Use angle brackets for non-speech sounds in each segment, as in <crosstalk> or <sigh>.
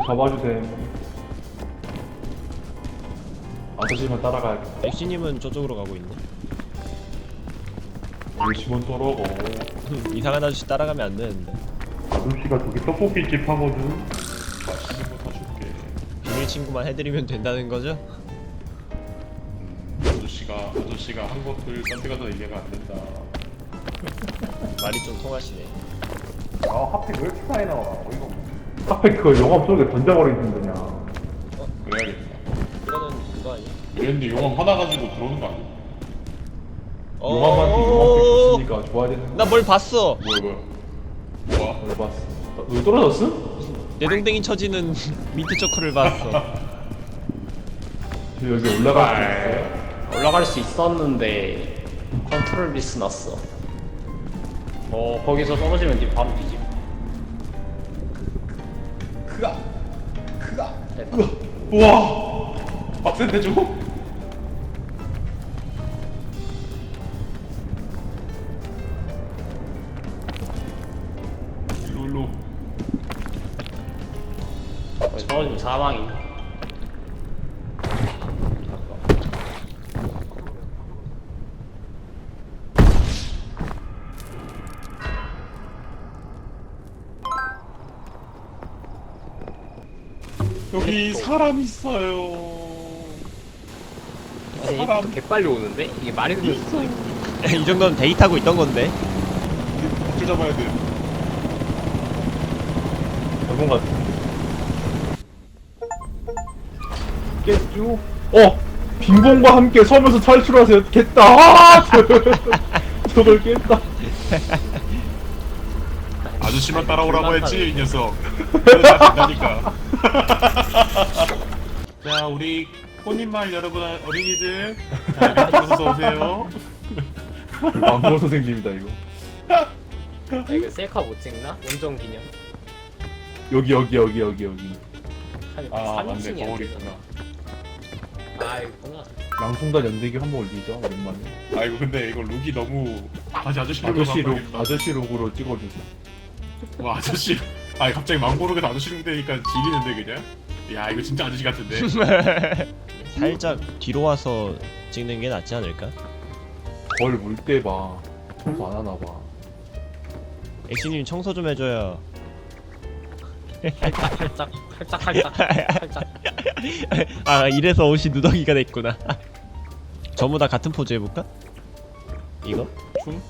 저 잡아주세요. 아저씨만 따라가야겠다. 엑시님은 저쪽으로 가고 있네. 열심히 떨어고. <laughs> 이상한 아저씨 따라가면 안 되는데. 아저씨가 저기 떡볶이 집 하거든. 맛있는 거 사줄게. 비밀 친구만 해드리면 된다는 거죠? 아저씨가 아저씨가 한 것들 딴데 가서 이해가 안 된다. <laughs> 말이 좀 통하시네. 아 하필 왜 이렇게 많이 나와 어이가 없네 앞에 그 용암 속에 던져버리면 그냥. 그래야겠다. 이거는 그거 아니야? 그랬는데 용암 하나 가지고 들어오는 거 아니야? 어, 용암한테 용암 줬으니까 좋아야 되는 거. 나 뭘 봤어? 뭐야 뭐야? 뭐야? 뭘 봤어? 너 떨어졌어? 내 동댕이 처지는 <laughs> 민트 초코를 봤어. 저 <laughs> 여기 올라갈 수 있어요? 올라갈 수 있었는데 컨트롤 미스 났어. 어 거기서 떨어지면 니 바로 뒤집. 크가 크가 됐다. 우와! 빡센데 저거? 일로 일로 떨어지면 사망이. 여기 사람 있어요 사람 개빨리 오는데 이게 말이 되겠어? <laughs> 이 정도는 데이트하고 있던 건데. 어떻게 잡아야 돼? 저건 같은데 깼죠? 어! 빙봉과 함께 서면서 탈출하세요 깼다! 아! <laughs> 저걸 깼다 <laughs> 아저씨만 따라오라고 했지 이 녀석 그래도 다 된다니까 <laughs> 자 우리 꽃님마을 여러분 어린이들 자 이쪽으로 오세요 <laughs> 왕고 선생님이다 이거 아, 이거 셀카 못 찍나? 원정 기념. 여기 여기 여기 여기 여기 한아 맞네 3인칭이야. 거울 있구나 아 있구나. 양손단 연대기 한 번 올리죠 오랜만에 아이고 근데 이거 룩이 너무 다시 아저씨 룩으로 아저씨 룩. 아저씨 룩으로 찍어주세요 와 아저씨 아니 갑자기 망고룩에서 아저씨 룩 되니까 지리는데 그냥 야 이거 진짜 아저씨 같은데 <laughs> 살짝 뒤로 와서 찍는 게 낫지 않을까? 벌 물 때 봐 청소 안 하나 봐 엑시님 청소 좀 해줘요. 살짝 살짝 살짝 살짝. 아 이래서 옷이 누더기가 됐구나. 전부 다 같은 포즈 해볼까? 이거? 춤?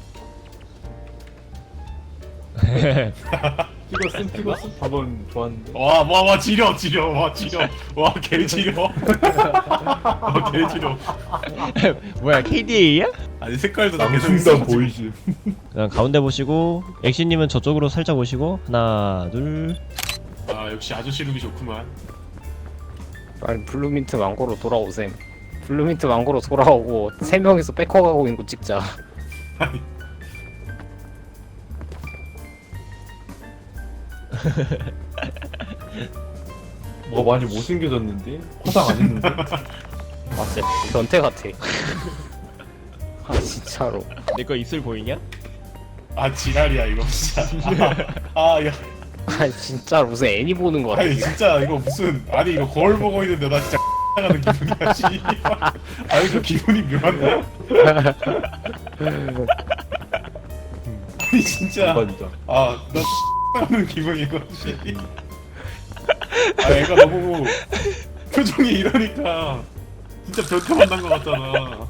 <laughs> 찍었음 찍었음 방금 좋았는데. 와 와 와 지려 지려 와 지려. 와 개 지려. <laughs> 와 개 지려. <laughs> 뭐야 KDA야? 아니 색깔도 다 계속 있어 보이시 그냥 가운데 보시고 엑시님은 저쪽으로 살짝 오시고 하나 둘. 아 역시 아저씨 룩이 좋구만. 아니 블루민트 망고로 돌아오셈. 블루민트 망고로 돌아오고 세 명이서 백허 가고 있는 거 찍자. 아니 뭐 많이 못생겨졌는데? 화장 안 했는데? <laughs> 아 진짜 변태 같아. <laughs> 아 진짜로. 내 거 입술 보이냐? 아 지랄이야 이거 진짜 <laughs> 아야 아니 진짜 무슨 애니 보는 거 같아. 아니 진짜 이거 무슨 아니 이거 거울 보고 있는데 나 진짜 가는 기분이야 씨발 아 이거 기분이 묘한데 아니 진짜 오빠 진짜 아나 하는 기분이고 씨. 아 애가 너무 표정이 이러니까 진짜 변태 만난 것 같잖아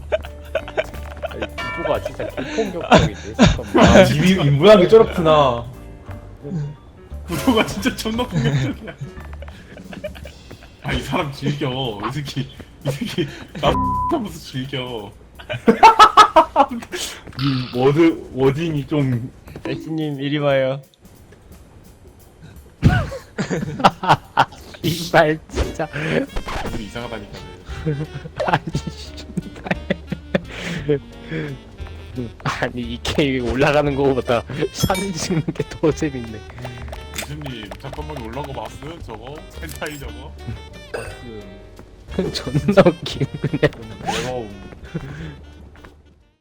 아니 구조가 진짜 개폭력적인데 잠깐만. 아, 이, 이 모양이 저렇구나 구도가 진짜 존나 폭력적이야 아 이 사람 즐겨 이 새끼 이 새끼 나 하면서 즐겨 이 워드 워딩이 좀 엑시님 이리 와요. <laughs> 이발 진짜. 우리 이상하다니까. <laughs> 아니 씨발. 아니 이 게임 올라가는 거보다 사진 찍는 게 더 재밌네. 유수님 잠깐만 올라온 거 봤음? 저거? 펜타이 저거? <laughs> 그 존나 웃긴 그냥. 외로움